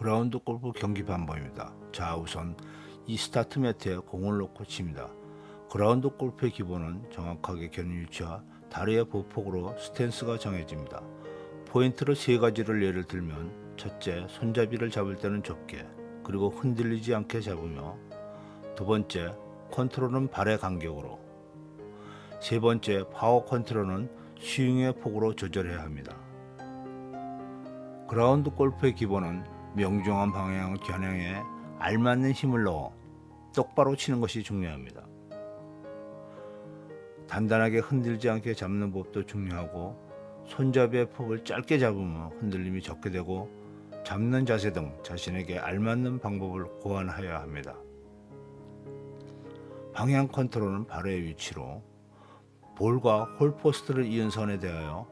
그라운드 골프 경기 방법입니다. 자, 우선 이 스타트 매트에 공을 놓고 칩니다. 그라운드 골프의 기본은 정확하게 겨눈 위치와 다리의 보폭으로 스탠스가 정해집니다. 포인트로 세 가지를 예를 들면 첫째, 손잡이를 잡을 때는 좁게 그리고 흔들리지 않게 잡으며 두 번째, 컨트롤은 발의 간격으로 세 번째, 파워 컨트롤은 스윙의 폭으로 조절해야 합니다. 그라운드 골프의 기본은 명중한 방향 겨냥에 알맞는 힘을 넣어 똑바로 치는 것이 중요합니다. 단단하게 흔들지 않게 잡는 법도 중요하고 손잡이의 폭을 짧게 잡으면 흔들림이 적게 되고 잡는 자세 등 자신에게 알맞는 방법을 고안하여야 합니다. 방향 컨트롤은 발의 위치로 볼과 홀포스트를 이은 선에 대하여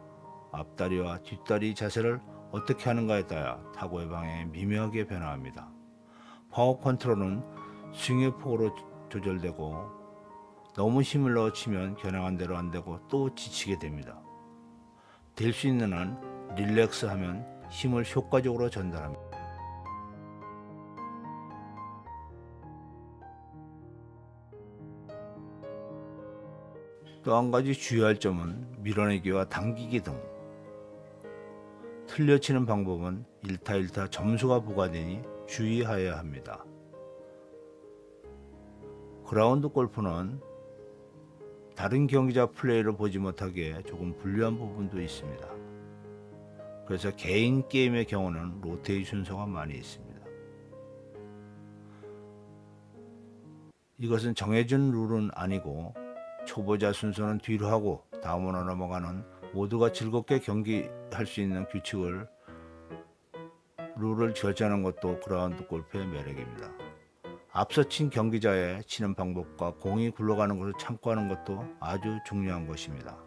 앞다리와 뒷다리 자세를 어떻게 하는가에 따라 타구의 방향이 미묘하게 변화합니다. 파워 컨트롤은 스윙의 폭으로 조절되고 너무 힘을 넣어 치면 겨냥한 대로 안 되고 또 지치게 됩니다. 될 수 있는 한 릴렉스 하면 힘을 효과적으로 전달합니다. 또 한 가지 주의할 점은 밀어내기와 당기기 등 틀려 치는 방법은 1타 1타 점수가 부과되니 주의하여야 합니다. 그라운드 골프는 다른 경기자 플레이를 보지 못하게 조금 불리한 부분도 있습니다. 그래서 개인 게임의 경우는 로테이 순서가 많이 있습니다. 이것은 정해진 룰은 아니고 초보자 순서는 뒤로 하고 다음으로 넘어가는 모두가 즐겁게 경기할 수 있는 규칙을 룰을 결정하는 것도 그라운드 골프의 매력입니다. 앞서 친 경기자의 치는 방법과 공이 굴러가는 것을 참고하는 것도 아주 중요한 것입니다.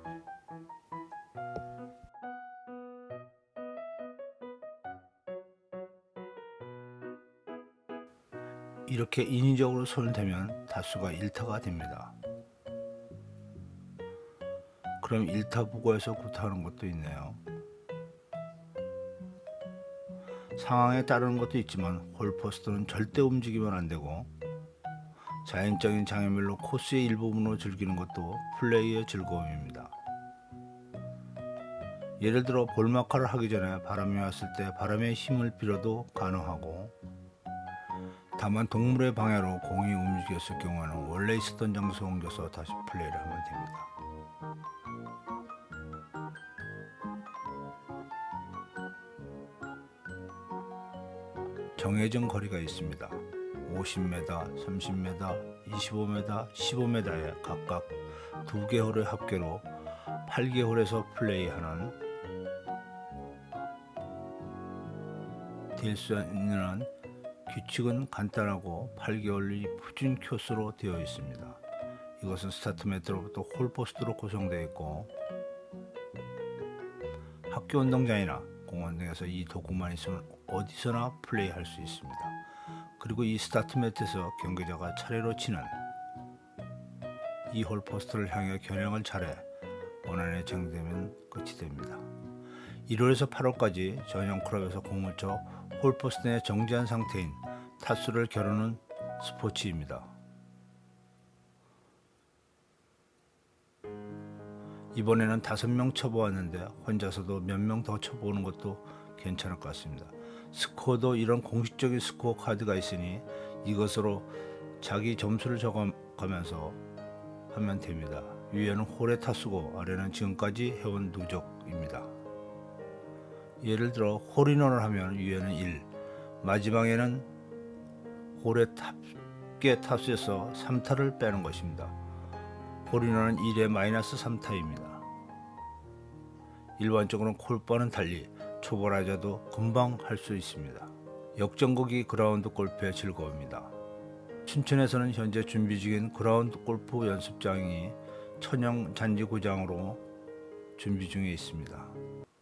이렇게 인위적으로 손을 대면 다수가 1타가 됩니다. 그럼 1타 부과해서 구타하는 것도 있네요. 상황에 따르는 것도 있지만 홀포스트는 절대 움직이면 안 되고 자연적인 장애물로 코스의 일부분으로 즐기는 것도 플레이의 즐거움입니다. 예를 들어 볼마카를 하기 전에 바람이 왔을 때 바람의 힘을 빌어도 가능하고 다만 동물의 방해로 공이 움직였을 경우에는 원래 있었던 장소 옮겨서 다시 플레이를 하면 됩니다. 정해진 거리가 있습니다. 50m, 30m, 25m, 15m에 각각 두 개 홀의 합계로 8개 홀에서 플레이하는 될 수 있는 한 규칙은 간단하고 8개월이 표준 코스로 되어 있습니다. 이것은 스타트 매트로부터 홀포스트로 구성되어 있고 학교 운동장이나 공원 등에서 이 도구만 있으면 어디서나 플레이할 수 있습니다. 그리고 이 스타트 매트에서 경기자가 차례로 치는 이 홀 포스트를 향해 겨냥을 차례 원안에 정되면 끝이 됩니다. 1월에서 8월까지 전용 클럽에서 공을 쳐 홀포스트 내 정지한 상태인 타수를 겨루는 스포츠입니다. 이번에는 다섯 명 쳐보았는데 혼자서도 몇 명 더 쳐보는 것도 괜찮을 것 같습니다. 스코어도 이런 공식적인 스코어 카드가 있으니 이것으로 자기 점수를 적어가면서 하면 됩니다. 위에는 홀의 타수고 아래는 지금까지 해온 누적입니다. 예를 들어 홀인원을 하면 위에는 1, 마지막에는 홀의 탑계 타수에서 3타를 빼는 것입니다. 홀인원은 1에 마이너스 3타입니다. 일반적으로 콜바는 달리 초보라자도 금방 할 수 있습니다. 역전곡이 그라운드 골프의 즐거움입니다. 춘천에서는 현재 준비 중인 그라운드 골프 연습장이 천영 잔디구장으로 준비 중에 있습니다.